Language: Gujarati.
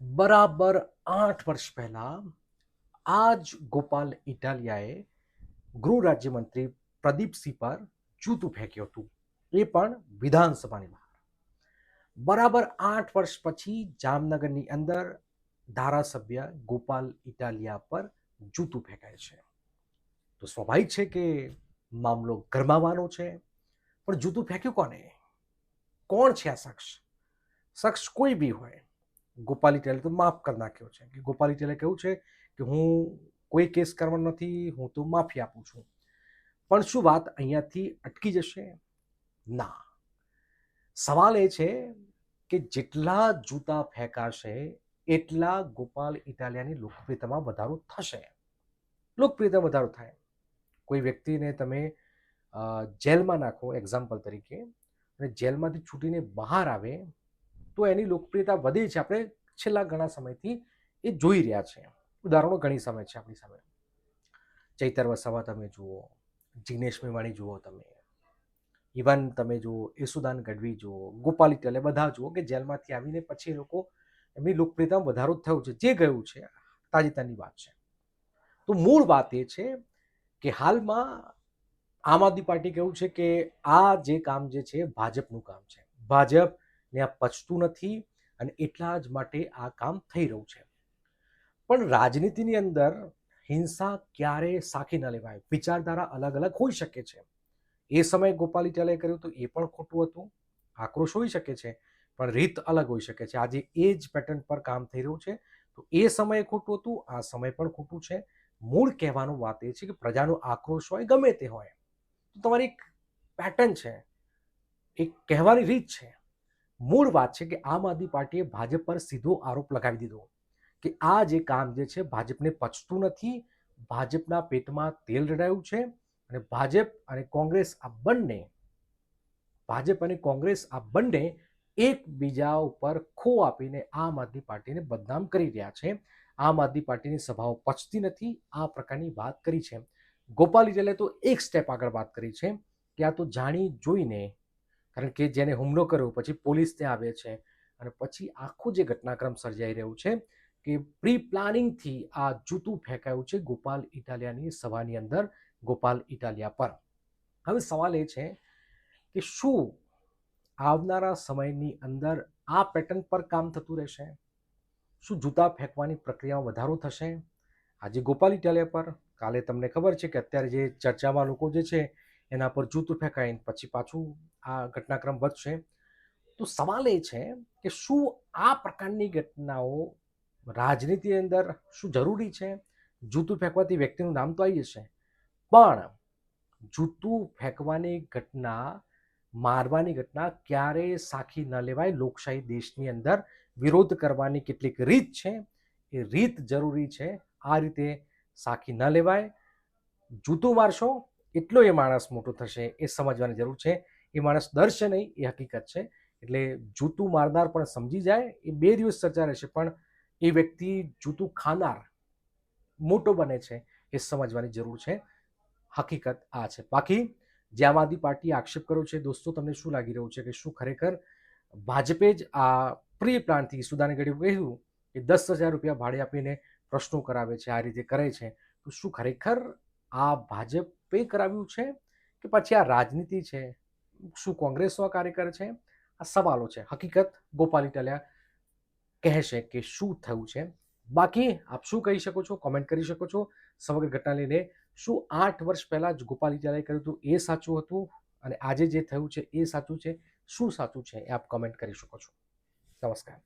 બરાબર આઠ વર્ષ પહેલા આજ ગોપાલ ઇટાલિયાએ ગૃહ રાજ્યમંત્રી પ્રદીપસિંહ પર જૂતું ફેંક્યું હતું. એ પણ વિધાનસભાની બહાર. બરાબર આઠ વર્ષ પછી જામનગરની અંદર ધારાસભ્ય ગોપાલ ઇટાલિયા પર જૂતું ફેંકાય છે. તો સ્વાભાવિક છે કે મામલો ગરમાવાનો છે, પણ જૂતું ફેંક્યું કોને? કોણ છે આ શખ્સ? શખ્સ કોઈ બી હોય. ગોપાલ ઇટેલે તો માફ કરી નાખ્યો છે કે ગોપાલ ઇટેલે કહ્યું છે કે હું કોઈ કેસ કરવાનો નથી, હું તો માફી આપું છું. પણ શું વાત અહીંયાથી અટકી જશે? ના. સવાલ એ છે કે જેટલા જૂતા ફેંકાશે, એટલા ગોપાલ ઇટાલિયાની લોકપ્રિયતામાં વધારો થશે. લોકપ્રિયતા વધારો થાય. કોઈ વ્યક્તિને તમે જેલમાં નાખો એક્ઝામ્પલ તરીકે અને જેલમાંથી છૂટીને બહાર આવે, તો એની લોકપ્રિયતા વધે છે. આપણે છેલ્લા ઘણા સમયથી એ જોઈ રહ્યા છે. ઉદાહરણો ઘણી સમય છે આપણી સામે. ચૈતર વસાવા તમે જુઓ જિગ્નેશ મેવાણી જુઓ તમે ઇવન તમે જુઓ યસુદાન ગઢવી જુઓ, ગોપાલ ઇટલે બધા જુઓ કે જેલમાંથી આવીને પછી એ લોકો એમની લોકપ્રિયતામાં વધારો થયો છે. જે ગયું છે, તાજેતરની વાત છે. તો મૂળ વાત એ છે કે હાલમાં આમ આદમી પાર્ટી કેવું છે કે આ જે કામ જે છે, ભાજપનું કામ છે. ભાજપને આ પચતું નથી અને એટલા જ માટે આ કામ થઈ રહ્યું છે. પણ રાજનીતિની અંદર હિંસા ક્યારે સાખી ન લેવાય? વિચારધારા અલગ અલગ હોઈ શકે છે. એ સમયે ગોપાલી ઇટાલે કર્યું તો એ પણ ખોટું હતું. આક્રોશ હોઈ શકે છે, પણ રીત અલગ હોઈ શકે છે. આજે એ જ પેટર્ન પર કામ થઈ રહ્યું છે. તો એ સમયે ખોટું હતું, આ સમય પણ ખોટું છે. મૂળ કહેવાનું વાત એ છે કે પ્રજાનો આક્રોશ હોય, ગમે તે હોય. તો તમારી એક પેટર્ન છે. એક કહેવાની રીત છે. મૂળ વાત છે કે આમ આદમી પાર્ટીએ ભાજપ પર સીધો આરોપ લગાવી દીધો કે આ જે કામ જે છે ભાજપને પચતું નથી, ભાજપના પેટમાં તેલ રડાયું છે અને ભાજપ અને કોંગ્રેસ આ બંને, ભાજપ અને કોંગ્રેસ આ બંને એકબીજા ઉપર ખો આપીને આમ આદમી પાર્ટીને બદનામ કરી રહ્યા છે. આમ આદમી પાર્ટીની સભાઓ પચતી નથી, આ પ્રકારની વાત કરી છે. ગોપાલ ઇટલે તો એક સ્ટેપ આગળ વાત કરી છે કે આ તો જાણી જોઈને, કારણ કે જેને હુમલો કર્યો, પછી પોલીસ ત્યાં આવે છે અને પછી આખું જે ઘટનાક્રમ સર્જાઈ રહ્યું છે કે પ્રી પ્લાનિંગથી આ જૂતું ફેંકાયું છે ગોપાલ ઇટાલિયાની સભાની અંદર, ગોપાલ ઇટાલિયા પર. હવે સવાલ એ છે કે શું આવનારા સમયની અંદર આ પેટર્ન પર કામ થતું રહેશે? શું જૂતા ફેંકવાની પ્રક્રિયામાં વધારો થશે? આજે ગોપાલ ઇટાલિયા પર કાલે તમને ખબર છે કે અત્યારે જે ચર્ચામાં લોકો જે છે, એના પર જૂતું ફેંકાય પછી પાછું આ ઘટનાક્રમ વધશે. તો સવાલ એ છે કે શું આ પ્રકારની ઘટનાઓ રાજનીતિની અંદર શું જરૂરી છે? જૂતું ફેંકવાથી વ્યક્તિનું નામ તો આવી જશે. પણ જૂતું ફેંકવાની ઘટના, મારવાની ઘટના ક્યારેય સાખી ન લેવાય લોકશાહી દેશની અંદર વિરોધ કરવાની કેટલીક રીત છે, એ રીત જરૂરી છે. આ રીતે સાખી ન લેવાય. જૂતું મારશો, એટલો એ માણસ મોટો થશે એ સમજવાની જરૂર છે. એ માણસ ડરશે નહીં, એ હકીકત છે. એટલે જૂતું મારનાર પણ સમજી જાય, એ બે દિવસ ચર્ચા રહેશે, પણ એ વ્યક્તિ જૂતું ખાનાર મોટો બને છે એ સમજવાની જરૂર છે. હકીકત આ છે. બાકી, જે આમ આદમી પાર્ટીએ આક્ષેપ કર્યો છે, દોસ્તો, તમને શું લાગી રહ્યું છે કે શું ખરેખર ભાજપે જ આ પ્રી પ્લાનથી સુદાને ગઢી કહ્યું કે દસ હજાર રૂપિયા ભાડે આપીને પ્રશ્નો કરાવે છે, આ રીતે કરે છે. તો શું ખરેખર આ ભાજપે કરાવ્યું છે કે પછી આ રાજનીતિ છે? શું કોંગ્રેસનો કાર્યકર છે? આ સવાલો છે. હકીકત ગોપાલ ઇટાલિયા કહેશે કે શું થયું છે? બાકી આપ શું કહી શકો છો? કોમેન્ટ કરી શકો છો. સમગ્ર ઘટના લઈને શું આઠ વર્ષ પહેલાં જ ગોપાલ ઇટાલિયાએ કર્યું હતું એ સાચું હતું? અને આજે જે થયું છે એ સાચું છે? શું સાચું છે એ આપ કોમેન્ટ કરી શકો છો. નમસ્કાર.